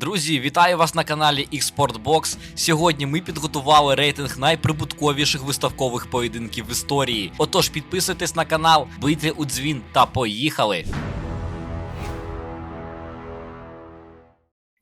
Друзі, вітаю вас на каналі Xportbox. Сьогодні ми підготували рейтинг найприбутковіших виставкових поєдинків в історії. Отож, підписуйтесь на канал, бийте у дзвін та поїхали.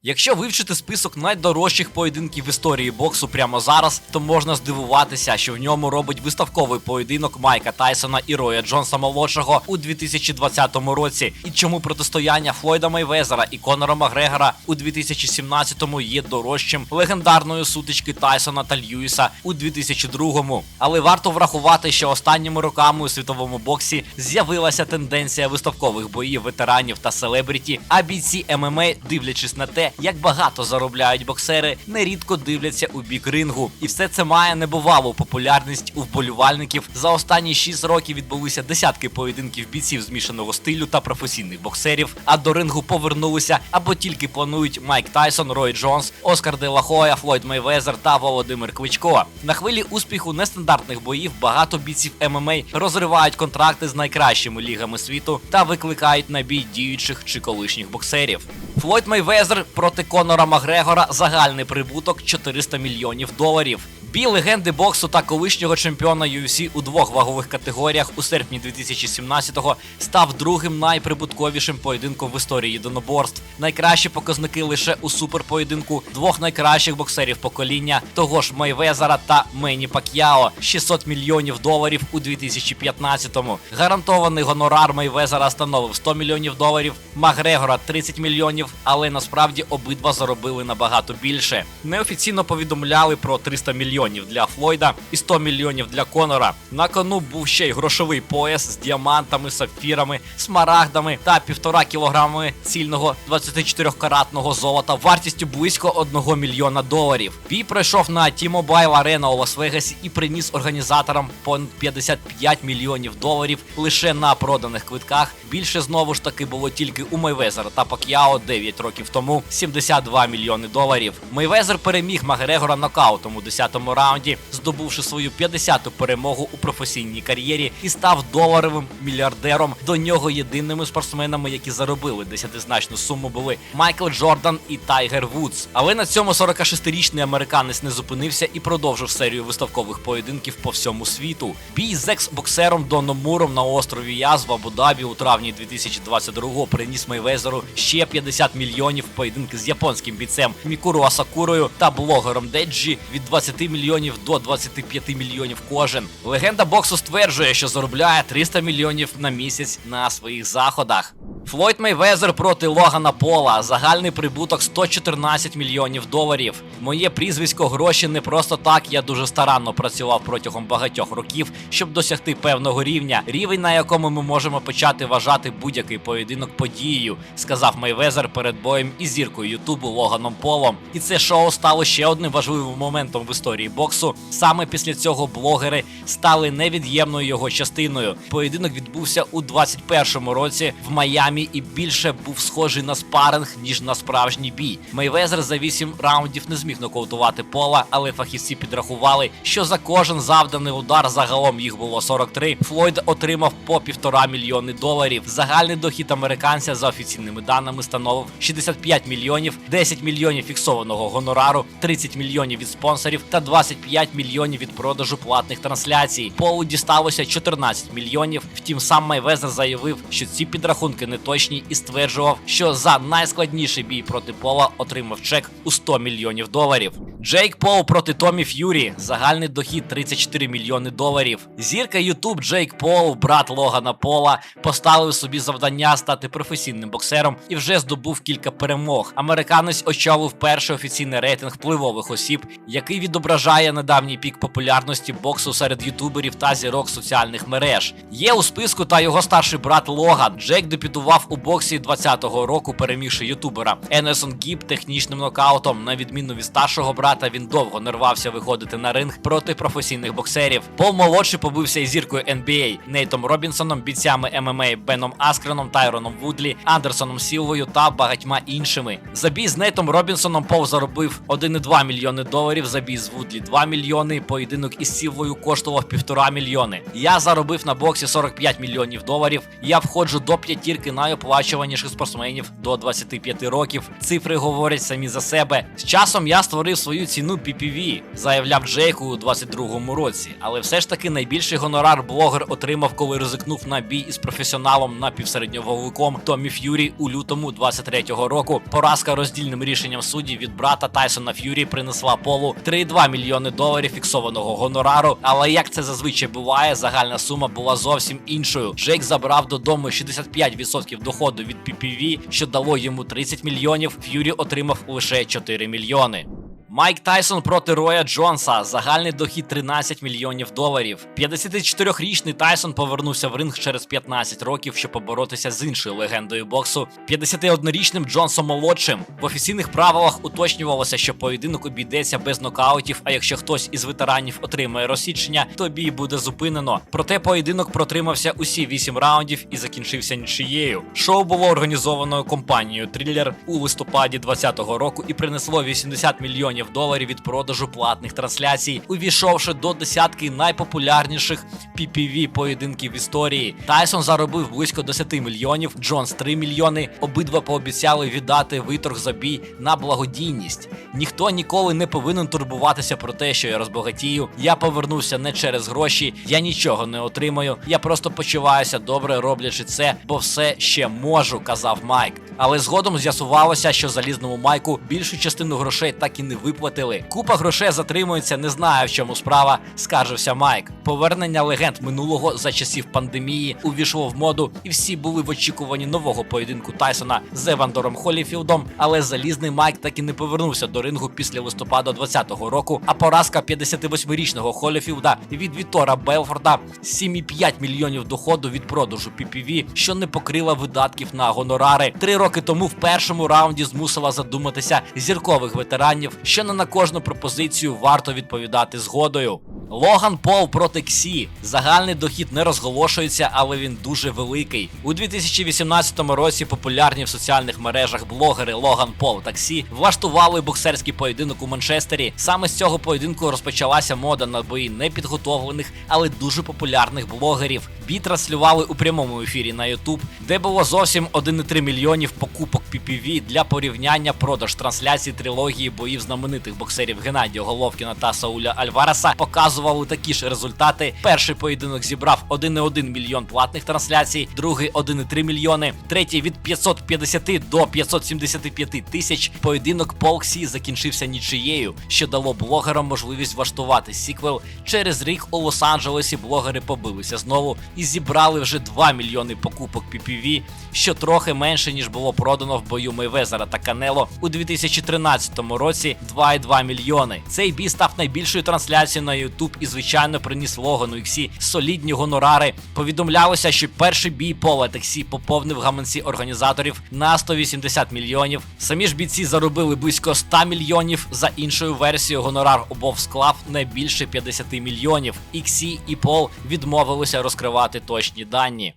Якщо вивчити список найдорожчих поєдинків в історії боксу прямо зараз, то можна здивуватися, що в ньому робить виставковий поєдинок Майка Тайсона і Роя Джонса молодшого у 2020 році. І чому протистояння Флойда Мейвезера і Конора Макгрегора у 2017-му є дорожчим легендарної сутички Тайсона та Льюіса у 2002-му. Але варто врахувати, що останніми роками у світовому боксі з'явилася тенденція виставкових боїв ветеранів та селебріті, а бійці ММА, дивлячись на те, як багато заробляють боксери, нерідко дивляться у бік рингу. І все це має небувалу популярність у вболівальників. За останні 6 років відбулися десятки поєдинків бійців змішаного стилю та професійних боксерів. А до рингу повернулися або тільки планують Майк Тайсон, Рой Джонс, Оскар Де Ла Флойд Мейвезер та Володимир Кличко. На хвилі успіху нестандартних боїв багато бійців ММА розривають контракти з найкращими лігами світу та викликають на бій діючих чи колишніх боксерів. Флойд Мейвезер проти Конора Макгрегора загальний прибуток 400 мільйонів доларів. Бій легенди боксу та колишнього чемпіона UFC у двох вагових категоріях у серпні 2017-го став другим найприбутковішим поєдинком в історії єдиноборств. Найкращі показники лише у суперпоєдинку двох найкращих боксерів покоління того ж Мейвезера та Мені Пак'яо 600 мільйонів доларів у 2015-му. Гарантований гонорар Мейвезера становив 100 мільйонів доларів, Макгрегора 30 мільйонів, але насправді обидва заробили набагато більше. Неофіційно повідомляли про 300 мільйонів для Флойда і 100 мільйонів для Конора. На кону був ще й грошовий пояс з діамантами, сапфірами, смарагдами та півтора кілограми цільного 24-каратного золота вартістю близько 1 мільйона доларів. Бій пройшов на T-Mobile Arena у Лас-Вегасі і приніс організаторам понад 55 мільйонів доларів лише на проданих квитках. Більше знову ж таки було тільки у Мейвезера та Пак'яо 9 років тому 72 мільйони доларів. Мейвезер переміг Макгрегора нокаутом у 10-му раунді, здобувши свою 50-ту перемогу у професійній кар'єрі і став доларовим мільярдером. До нього єдиними спортсменами, які заробили десятизначну суму, були Майкл Джордан і Тайгер Вудс. Але на цьому 46-річний американець не зупинився і продовжив серію виставкових поєдинків по всьому світу. Бій з екс-боксером Доном Муром на острові Яз в Абу-Дабі у травні 2022-го приніс Мейвезеру ще 50 мільйонів поєдинки з японським бійцем Мікуру Асакурою та блогером Деджі від 20 мільйонів до 25 мільйонів кожен. Легенда боксу стверджує, що заробляє 300 мільйонів на місяць на своїх заходах. Флойд Мейвезер проти Логана Пола. Загальний прибуток 114 мільйонів доларів. Моє прізвисько гроші не просто так. Я дуже старанно працював протягом багатьох років, щоб досягти певного рівня. Рівень, на якому ми можемо почати вважати будь-який поєдинок подією, сказав Мейвезер перед боєм із зіркою Ютубу Логаном Полом. І це шоу стало ще одним важливим моментом в історії боксу. Саме після цього блогери стали невід'ємною його частиною. Поєдинок відбувся у 21-му році в Майамі і більше був схожий на спаринг, ніж на справжній бій. Мейвезер за 8 раундів не зміг нокаутувати пола, але фахівці підрахували, що за кожен завданий удар загалом їх було 43. Флойд отримав по півтора мільйони доларів. Загальний дохід американця за офіційними даними становив 65 мільйонів, 10 мільйонів фіксованого гонорару, 30 мільйонів від спонсорів та 25 мільйонів від продажу платних трансляцій. Полу дісталося 14 мільйонів. Втім, сам Майвезер заявив, що ці підрахунки не точні і стверджував, що за найскладніший бій проти Пола отримав чек у 100 мільйонів доларів. Джейк Пол проти Томі Ф'юрі. Загальний дохід 34 мільйони доларів. Зірка Ютуб Джейк Пол, брат Логана Пола, поставив собі завдання стати професійним боксером і вже здобув кілька перемог. Американець очолив перший офіційний рейтинг впливових осіб, який відображає недавній пік популярності боксу серед ютуберів та зірок соціальних мереж. Є у списку та його старший брат Логан. Джейк дебютував у боксі 20-го року, перемігши ютубера Енесон Гіб технічним нокаутом, на відміну від старшого брата. Брата він довго не рвався виходити на ринг проти професійних боксерів. Пол молодший побився із зіркою NBA Нейтом Робінсоном, бійцями ММА Беном Аскреном, Тайроном Вудлі, Андерсоном Сілвою та багатьма іншими. За бій з Нейтом Робінсоном Пол заробив 1,2 мільйони доларів. За бій з Вудлі 2 мільйони. Поєдинок із Сілвою коштував півтора мільйони. Я заробив на боксі 45 мільйонів доларів. Я входжу до п'ятірки найоплачуваніших спортсменів до 25 років. Цифри говорять самі за себе. З часом я створив свою ціну PPV, заявляв Джейку у 22-му році. Але все ж таки найбільший гонорар блогер отримав, коли ризикнув на бій із професіоналом напівсередньоволовиком Томі Ф'юрі у лютому 23-го року. Поразка роздільним рішенням суддів від брата Тайсона Ф'юрі принесла полу 3,2 мільйони доларів фіксованого гонорару. Але як це зазвичай буває, загальна сума була зовсім іншою. Джейк забрав додому 65% доходу від PPV, що дало йому 30 мільйонів. Ф'юрі отримав лише 4 мільйони. Майк Тайсон проти Роя Джонса. Загальний дохід 13 мільйонів доларів. 54-річний Тайсон повернувся в ринг через 15 років, щоб поборотися з іншою легендою боксу. 51-річним Джонсом молодшим. В офіційних правилах уточнювалося, що поєдинок обійдеться без нокаутів. А якщо хтось із ветеранів отримає розсічення, то бій буде зупинено. Проте поєдинок протримався усі 8 раундів і закінчився нічиєю. Шоу було організовано компанією Триллер у листопаді 2020 року і принесло 80 мільйонів доларів від продажу платних трансляцій, увійшовши до десятки найпопулярніших PPV поєдинків в історії. Тайсон заробив близько 10 мільйонів, Джонс 3 мільйони. Обидва пообіцяли віддати виторг за бій на благодійність. Ніхто ніколи не повинен турбуватися про те, що я розбагатію. Я повернувся не через гроші, я нічого не отримаю. Я просто почуваюся добре, роблячи це, бо все ще можу, казав Майк. Але згодом з'ясувалося, що залізному майку більшу частину грошей так і не виплатили. Купа грошей затримується, не знаю в чому справа, скаржився Майк. Повернення легенд минулого за часів пандемії увійшло в моду, і всі були в очікуванні нового поєдинку Тайсона з Евандором Холіфілдом. Але залізний Майк так і не повернувся до рингу після листопада 2020 року. А поразка 58-річного Холіфілда від Вітора Белфорда 7,5 мільйонів доходу від продажу PPV, що не покрила видатків на гонорари. Три роки тому в першому раунді змусила задуматися зіркових ветеранів, що не на кожну пропозицію варто відповідати згодою. Логан Пол проти Ксі. Загальний дохід не розголошується, але він дуже великий. У 2018 році популярні в соціальних мережах блогери Логан Пол та Ксі влаштували боксерський поєдинок у Манчестері. Саме з цього поєдинку розпочалася мода на бої непідготовлених, але дуже популярних блогерів. Бій транслювали у прямому ефірі на YouTube, де було зовсім 1,3 мільйонів покупок PPV для порівняння продаж трансляцій трилогії боїв знаменитих боксерів Геннадія Головкіна та Сауля Альвареса. Показували такі ж результати. Перший поєдинок зібрав 1,1 мільйон платних трансляцій, другий 1,3 мільйони, третій від 550 до 575 тисяч. Поєдинок Полксі закінчився нічиєю, що дало блогерам можливість влаштувати сіквел. Через рік у Лос-Анджелесі блогери побилися знову і зібрали вже 2 мільйони покупок PPV, що трохи менше ніж було продано в бою Мейвезера та Канело у 2013 році 2,2 мільйони. Цей бій став найбільшою трансляцією на YouTube і звичайно приніс Логану Іксі солідні гонорари. Повідомлялося, що перший бій Пола Тексі поповнив гаманці організаторів на 180 мільйонів. Самі ж бійці заробили близько 100 мільйонів. За іншою версією, гонорар обох склав не більше 50 мільйонів. Іксі і Пол відмовилися розкривати точні дані.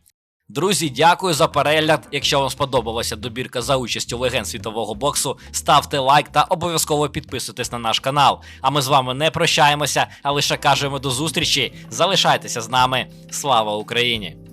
Друзі, дякую за перегляд. Якщо вам сподобалася добірка за участю легенд світового боксу, ставте лайк та обов'язково підписуйтесь на наш канал. А ми з вами не прощаємося, а лише кажемо до зустрічі. Залишайтеся з нами. Слава Україні!